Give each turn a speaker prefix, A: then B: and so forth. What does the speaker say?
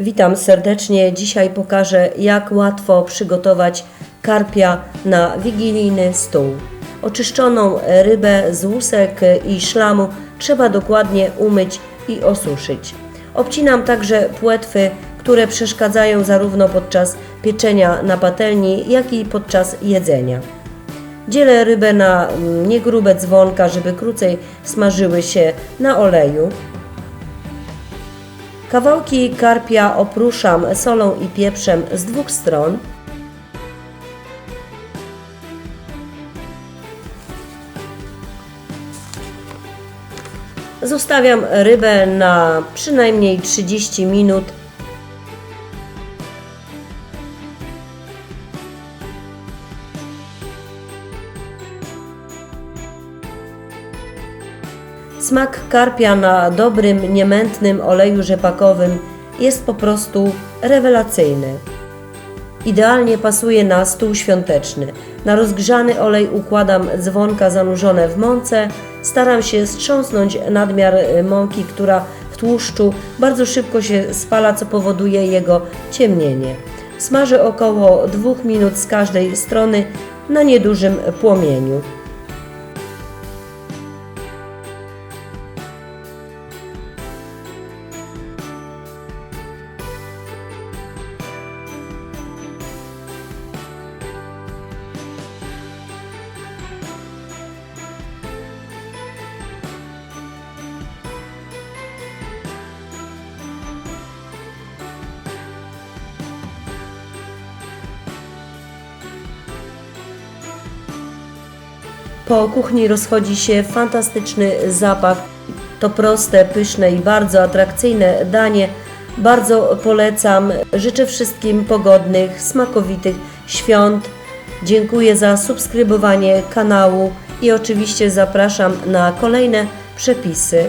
A: Witam serdecznie. Dzisiaj pokażę, jak łatwo przygotować karpia na wigilijny stół. Oczyszczoną rybę z łusek i szlamu trzeba dokładnie umyć i osuszyć. Obcinam także płetwy, które przeszkadzają zarówno podczas pieczenia na patelni, jak i podczas jedzenia. Dzielę rybę na mm, niegrube dzwonka, żeby krócej smażyły się na oleju. Kawałki karpia opruszam solą i pieprzem z dwóch stron. Zostawiam rybę na przynajmniej 30 minut. Smak karpia na dobrym, niemętnym oleju rzepakowym jest po prostu rewelacyjny. Idealnie pasuje na stół świąteczny. Na rozgrzany olej układam dzwonka zanurzone w mące. Staram się strząsnąć nadmiar mąki, która w tłuszczu bardzo szybko się spala, co powoduje jego ciemnienie. Smażę około 2 minut z każdej strony na niedużym płomieniu. Po kuchni rozchodzi się fantastyczny zapach. To proste, pyszne i bardzo atrakcyjne danie. Bardzo polecam. Życzę wszystkim pogodnych, smakowitych świąt. Dziękuję za subskrybowanie kanału i oczywiście zapraszam na kolejne przepisy.